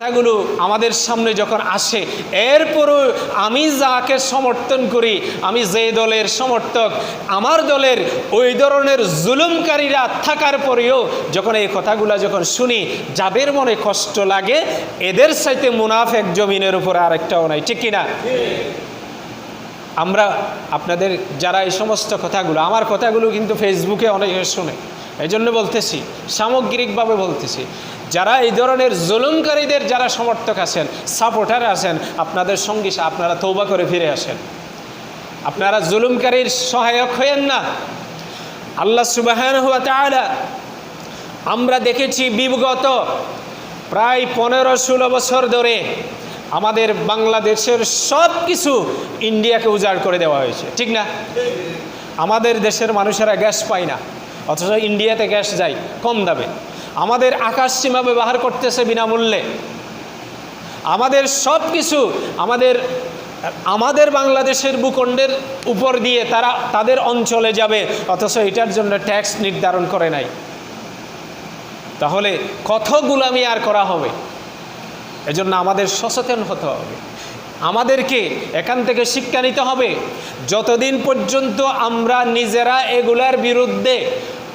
কথাগুলো আমাদের সামনে যখন আসে, এরপরও আমি যাকে সমর্থন করি, আমি যে দলের সমর্থক, আমার দলের ওই ধরনের জুলুমকারীরা থাকার পরেও যখন এই কথাগুলো যখন শুনি, যাদের মনে কষ্ট লাগে, এদের সাথে মুনাফেক জমিনের উপরে আরেকটাও নাই, ঠিক কিনা? আমরা আপনাদের যারা এই সমস্ত কথাগুলো, আমার কথাগুলো কিন্তু ফেসবুকে অনেকে শুনে এই জন্য বলতেছি, সামগ্রিকভাবে বলতেছি। যারা এই ধরনের জুলুমকারীদের যারা সমর্থক আছেন সাপোর্টার আছেন, আপনাদের সঙ্গী আপনারা তৌবা করে ফিরে আসেন। আপনারা জুলুমকারীর সহায়ক হয়েন না। আল্লাহ সুবাহান হুয়া তাআলা আমরা দেখেছি বিগত প্রায় পনেরো ষোলো বছর ধরে আমাদের বাংলাদেশের সব কিছু ইন্ডিয়াকে উজাড় করে দেওয়া হয়েছে। ঠিক না? আমাদের দেশের মানুষেরা গ্যাস পায় না, অথচ ইন্ডিয়াতে গ্যাস যায় কম দামে। আমাদের আকাশ সীমা ব্যবহার করতেছে বিনামূল্যে। আমাদের সব কিছু আমাদের আমাদের বাংলাদেশের ভূখণ্ডের উপর দিয়ে তারা, তাদের অঞ্চলে যাবে, অথচ এটার জন্য ট্যাক্স নির্ধারণ করে নাই। তাহলে কত গুলামি আর করা হবে? এজন্য আমাদের সচেতন হতে হবে। আমাদেরকে এখান থেকে শিক্ষা নিতে হবে, যতদিন পর্যন্ত আমরা নিজেরা এগুলার বিরুদ্ধে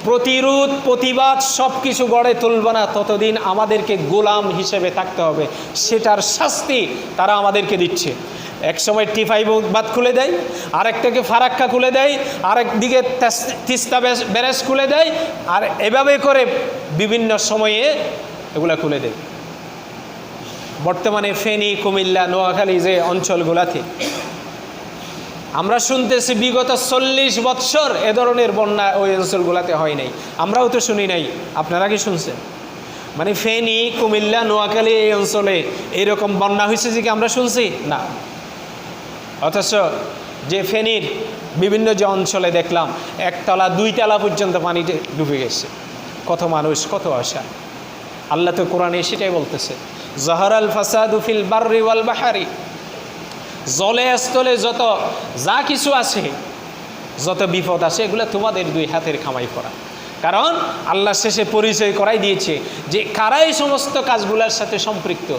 প্রতিরোধ, প্রতিবাদ সব কিছু গড়ে তুলব না। ততদিন আমাদেরকে গোলাম হিসেবে থাকতে হবে। সেটার শাস্তি তারা আমাদেরকে দিচ্ছে। এক সময় টিফাই বাদ খুলে দেয়, আরেকটাকে ফারাক্কা খুলে দেয় আরেক দিকে তিস্তা ব্যারেজ খুলে দেয়, আর এভাবে করে বিভিন্ন সময়ে এগুলা খুলে দেয়। বর্তমানে ফেনী, কুমিল্লা, নোয়াখালী যে অঞ্চলগুলাতে আমরা শুনতেছি বিগত চল্লিশ বৎসর এ ধরনের বন্যা ওই অঞ্চলগুলাতে হয় নাই। আমরাও তো শুনি নাই। আপনারা কি শুনছেন? মানে ফেনী, কুমিল্লা, নোয়াখালী এই অঞ্চলে এইরকম বন্যা হয়েছে যে কি আমরা শুনছি? না। অথচ যে ফেনীর বিভিন্ন যে অঞ্চলে দেখলাম, একতলা, দুইতলা পর্যন্ত পানিতে ডুবে গেছে। কত মানুষ, কত আশা। আল্লাহ তো কোরআনে সেটাই বলতেছে, জহরাল ফাসাদু ফিল বাররি ওয়াল বাহারি। জলে, স্থলে যত যা কিছু আছে, যত বিপদ আছে, এগুলো তোমাদের দুই হাতের খামাই করা। কারণ আল্লাহ শেষে পরিচয় করাই দিয়েছে যে কারাই সমস্ত কাজগুলোর সাথে সম্পৃক্ত।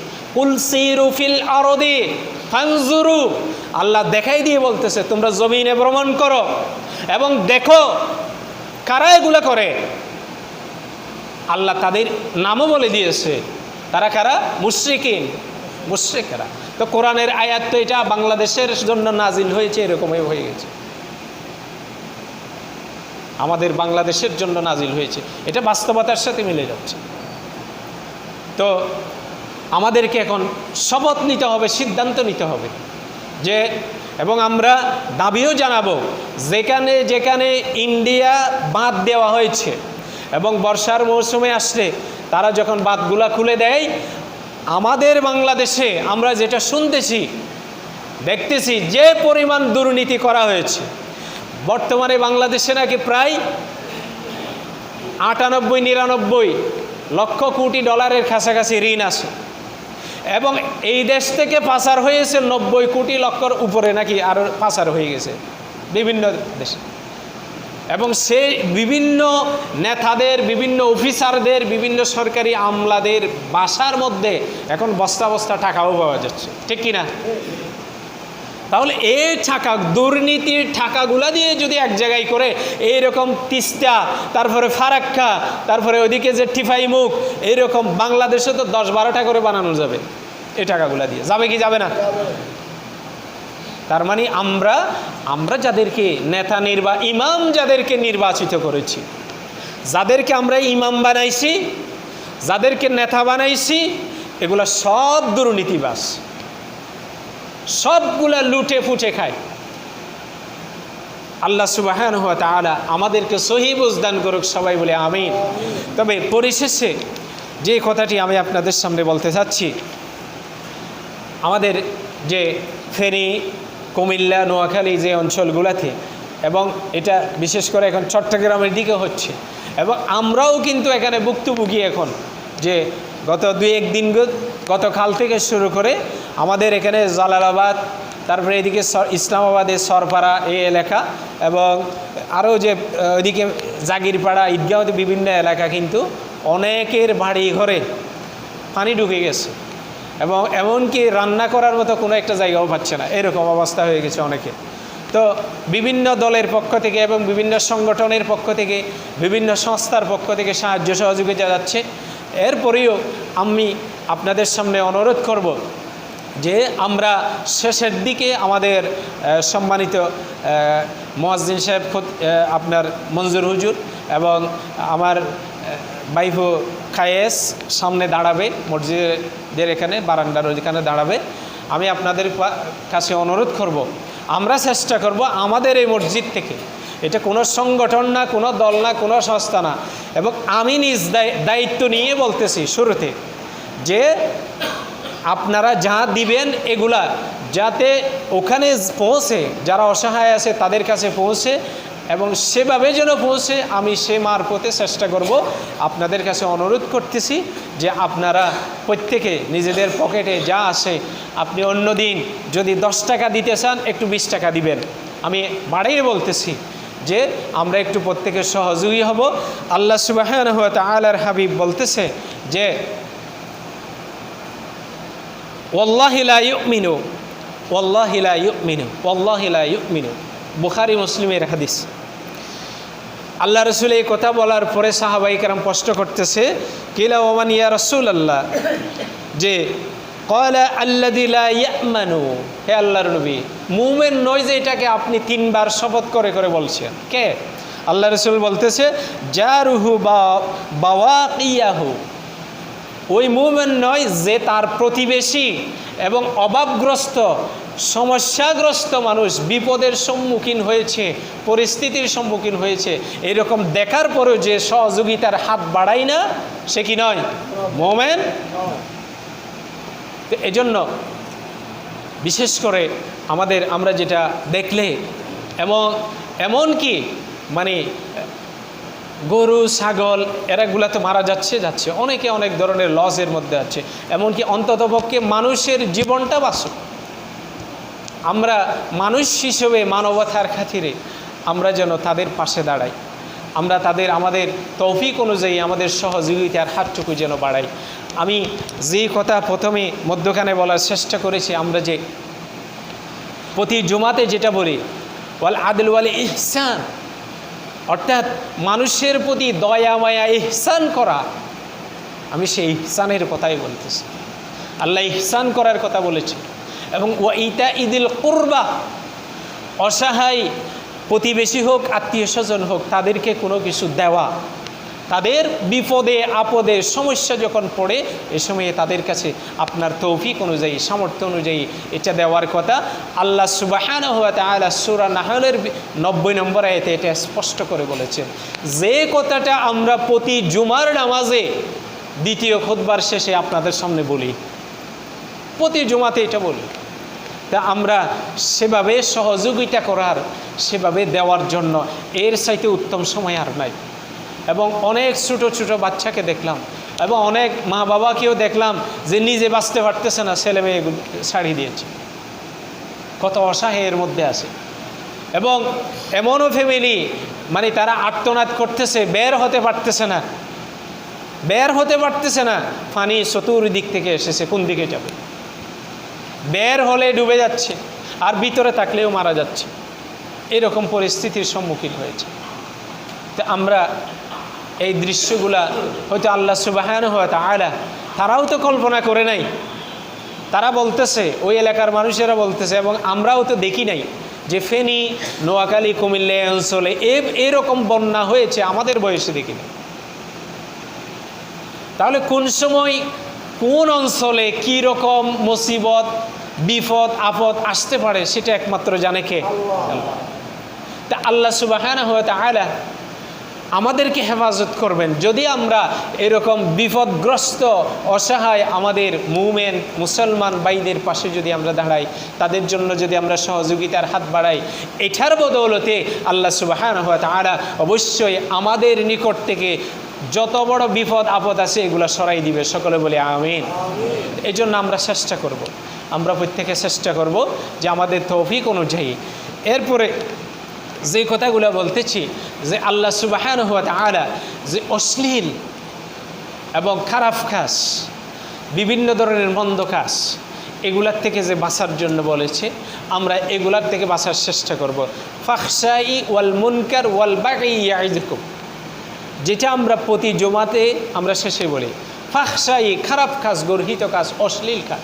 আল্লাহ দেখাই দিয়ে বলতেছে, তোমরা জমিনে ভ্রমণ করো এবং দেখো কারা এগুলো করে। আল্লাহ তাদের নামও বলে দিয়েছে, তারা কারা? মুশ্রিকিন। মুশ্রিকেরা। তো কোরআনের আয়াত তো এটা বাংলাদেশের জন্য নাজিল হয়েছে, এরকমই হয়ে গেছে। আমাদের বাংলাদেশের জন্য নাজিল হয়েছে। এটা বাস্তবতার সাথে মিলে যাচ্ছে। তো আমাদেরকে এখন শপথ নিতে হবে, সিদ্ধান্ত নিতে হবে যে, এবং আমরা দাবিও জানাব, যেখানে যেখানে ইন্ডিয়া বাঁধ দেওয়া হয়েছে এবং বর্ষার মৌসুমে আসলে তারা যখন বাঁধগুলা খুলে দেয় আমাদের বাংলাদেশে আমরা যেটা শুনতেছি, দেখতেছি যে পরিমাণ দুর্নীতি করা হয়েছে, বর্তমানে বাংলাদেশে নাকি প্রায় আটানব্বই, নিরানব্বই লক্ষ কোটি ডলারের কাছাকাছি ঋণ আছে এবং এই দেশ থেকে পাচার হয়েছে নব্বই কোটি লক্ষর উপরে নাকি আরও পাচার হয়ে গেছে বিভিন্ন দেশে। এবং সে বিভিন্ন নেতাদের, বিভিন্ন অফিসারদের, বিভিন্ন সরকারি আমলাদের বাসার মধ্যে এখন বস্তা বস্তা টাকাও পাওয়া যাচ্ছে। ঠিক কি না তাহলে এই টাকা, দুর্নীতির টাকাগুলা দিয়ে যদি এক জায়গায় করে এই রকম তিস্তা, তারপরে ফারাক্কা, তারপরে ওইদিকে যে টিফাই মুখ, এইরকম বাংলাদেশে তো দশ বারোটা করে বানানো যাবে। এই টাকাগুলা দিয়ে। যাবে কি যাবে না? তার মানে আমরা আমরা যাদেরকে নেতা নির্বা ইমাম যাদেরকে নির্বাচিত করেছি, যাদেরকে আমরা ইমাম বানাইছি, যাদেরকে নেতা বানাইছি, এগুলা সব দুর্নীতিবাস সবগুলা লুটে ফুটে খায়। আল্লাহ সুবাহান হুয়া তাআলা আমাদেরকে সহি বুঝদান করুক, সবাই বলে আমিন। তবে পরিশেষে যে কথাটি আমি আপনাদের সামনে বলতে চাচ্ছি, আমাদের যে ফেনী কুমিল্লা, নোয়াখালী যে অঞ্চলগুলোতে। এবং এটা বিশেষ করে এখন চট্টগ্রামের দিকে হচ্ছে। এবং আমরাও কিন্তু এখানে ভুক্তভোগী এখন, যে গত দুই একদিন গতকাল থেকে শুরু করে আমাদের এখানে জালালাবাদ, তারপরে এদিকে ইসলামাবাদের সরপাড়া এই এলাকা এবং আরও যে ওইদিকে জাগিরপাড়া, ঈদগাঁওতে বিভিন্ন এলাকা কিন্তু অনেকের বাড়ি ঘরে পানি ঢুকে গেছে। এবং এমনকি রান্না করার মতো কোনো একটা জায়গাও পাচ্ছে না। এরকম অবস্থা হয়ে গেছে অনেকে। তো বিভিন্ন দলের পক্ষ থেকে এবং বিভিন্ন সংগঠনের পক্ষ থেকে, বিভিন্ন সংস্থার পক্ষ থেকে সাহায্য সহযোগিতা যাচ্ছে। এরপরেও আমি আপনাদের সামনে অনুরোধ করব যে আমরা শেষের দিকে আমাদের সম্মানিত মোয়াজ্জিন সাহেব আপনার মঞ্জুর হুজুর এবং আমার বাইফু খায়েস সামনে দাঁড়াবে মসজিদের এখানে বারান্দার ওইখানে দাঁড়াবে। আমি আপনাদের কাছে অনুরোধ করব, আমরা চেষ্টা করব আমাদের এই মসজিদ থেকে। এটা কোনো সংগঠন না, কোনো দল না, কোনো সংস্থা না। এবং আমি নিজ দায়- দায়িত্ব নিয়ে বলতেছি শুরুতে যে আপনারা যা দিবেন এগুলা যাতে ওখানে পৌঁছে, যারা অসহায় আছে তাদের কাছে পৌঁছে এবং সেভাবে যেন পৌঁছে আমি সে মারফতে চেষ্টা করব। আপনাদের কাছে অনুরোধ করতেছি যে আপনারা প্রত্যেকে নিজেদের পকেটে যা আসে আপনি অন্য দিন যদি দশ টাকা দিতে চান, একটু বিশ টাকা দিবেন। আমি বাড়িয়ে বলতেছি যে আমরা একটু প্রত্যেকে সহযোগী হব। আল্লাহ সুবাহ আলার হাবিব বলতেছে যে ওল্লাহি লা ইউমিনু ওল্লাহি লা ইউমিনু ওল্লাহি লা ইউমিনু। বুখারি, মুসলিমের হাদিস। আল্লাহ রসুল এই কথা বলার পরে সাহাবাই কারাম প্রশ্ন করতেছে। কিলা ওমান ইয়া রসুল আল্লাহ যে কয়লা আল্লাদিলা ইয়ামানু। হে আল্লাহর নবী, মুমেন নয় যে এটাকে আপনি তিনবার শপথ করে করে বলছেন। কে? আল্লাহ রসুল বলতেছে, জারুহু বা, বাওয়াকিয়াহু। ওই মুভমেন্ট নয় যে তার প্রতিবেশী এবং অভাবগ্রস্ত সমস্যাগ্রস্ত মানুষ বিপদের সম্মুখীন হয়েছে, পরিস্থিতির সম্মুখীন হয়েছে। এরকম দেখার পরেও যে সহযোগিতার হাত বাড়ায় না, সে কি নয়? মোমেন? এজন্য বিশেষ করে আমাদের আমরা যেটা দেখলে, এমন এমন কি মানে গরু, ছাগল এরাগুলা তো মারা যাচ্ছে যাচ্ছে। অনেকে অনেক ধরনের লসের মধ্যে আছে। এমনকি অন্ততপক্ষে মানুষের জীবনটা বাঁচুক। আমরা মানুষ হিসেবে মানবতার খাতিরে আমরা যেন তাদের পাশে দাঁড়াই। আমরা তাদের, আমাদের তৌফিক অনুযায়ী আমাদের সহযোগিতার হাতটুকু যেন বাড়াই। আমি যেই কথা প্রথমে মধ্যখানে বলার চেষ্টা করেছি, আমরা যে প্রতি জুমাতে যেটা বলি, ওয়াল আদল ওয়াল ইহসান। অর্থাৎ মানুষের প্রতি দয়া, মায়া, ইহসান করা। আমি সেই ইহসানের কথাই বলতেছি। আল্লাহ ইহসান করার কথা বলেছে এবং ও ইতা ইদিল কুরবা, অসহায় প্রতিবেশী হোক, আত্মীয় স্বজন হোক, তাদেরকে কোনো কিছু দেওয়া। তাদের বিপদে, আপদে, সমস্যা যখন পড়ে, এ সময়ে তাদের কাছে আপনার তৌফিক অনুযায়ী, সামর্থ্য অনুযায়ী এটা দেওয়ার কথা। আল্লাহ সুবাহান হাত আল্লাহ সুরা নাহলের নব্বই নম্বর আয়তে এটা স্পষ্ট করে বলেছেন, যে কথাটা আমরা প্রতি জুমার নামাজে দ্বিতীয় খোদবার শেষে আপনাদের সামনে বলি প্রতি জমাতে এটা বলি। তা আমরা সেভাবে সহযোগিতা করার, সেভাবে দেওয়ার জন্য এর চাইতে উত্তম সময় আর নাই। এবং অনেক ছোটো ছোটো বাচ্চাকে দেখলাম এবং অনেক মা বাবাকেও দেখলাম যে নিজে বাঁচতে পারতেছে না, ছেলে মেয়ে ছাড়ি দিয়েছে। কত অসহায়ের মধ্যে আছে। এবং এমনও ফ্যামিলি মানে তারা আত্মনাদ করতেছে, বের হতে পারতেছে না। বের হতে পারতেছে না পানি চতুর্দিক থেকে এসেছে, কোন দিকে যাবে? বের হলে ডুবে যাচ্ছে আর ভিতরে থাকলেও মারা যাচ্ছে। এরকম পরিস্থিতির সম্মুখীন হয়েছে। তো আমরা এই দৃশ্যগুলা হয়তো আল্লাহ সুবাহান হওয়া আয়লা তারাও তো কল্পনা করে নাই। তারা বলতেছে, ওই এলাকার মানুষেরা বলতেছে এবং আমরাও তো দেখি নাই যে ফেনী, নোয়াখালী, কুমিল্লা অঞ্চলে এ এরকম বন্যা হয়েছে আমাদের বয়সে দেখি নাই। তাহলে কোন সময় কোন অঞ্চলে কী রকম মুসিবত, বিপদ, আপদ আসতে পারে সেটা একমাত্র জানে কে? তা আল্লাহ সুবাহানা হয়তো আয়লা আমাদেরকে হেফাজত করবেন। যদি আমরা এরকম বিপদগ্রস্ত, অসহায় আমাদের মুমেন, মুসলমান ভাইদের পাশে যদি আমরা দাঁড়াই, তাদের জন্য যদি আমরা সহযোগিতার হাত বাড়াই, এটার বদৌলতে আল্লাহ সুবাহান হয়তো আরা অবশ্যই আমাদের নিকট থেকে যত বড় বিপদ আপদ আছে, এগুলো সরাই দিবে। সকলে বলে আমিন। এই জন্য আমরা চেষ্টা করব। আমরা প্রত্যেকে চেষ্টা করব যে আমাদের তৌফিক অনুযায়ী। এরপরে যে কথাগুলো বলতেছি, যে আল্লাহ সুবাহান হুয়া আলা যে অশ্লীল এবং খারাপ কাজ, বিভিন্ন ধরনের মন্দ কাজ, এগুলার থেকে যে বাঁচার জন্য বলেছে, আমরা এগুলার থেকে বাঁচার চেষ্টা করব। ফাকসাই ওয়াল মুনকার ওয়াল বাকি ইয়াইদুকুম যেটা আমরা প্রতি জমাতে আমরা শেষে বলি ফাহসাই খারাপ কাজ, গর্হিত কাজ, অশ্লীল কাজ।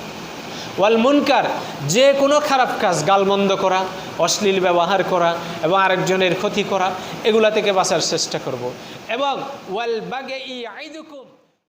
ওয়াল মুনকার, যে কোনো খারাপ কাজ, গালমন্দ করা, অশ্লীল ব্যবহার করা এবং আরেকজনের ক্ষতি করা, এগুলা থেকে বাঁচার চেষ্টা করব। এবং, ওয়াল বাগে ই আইদুকুম।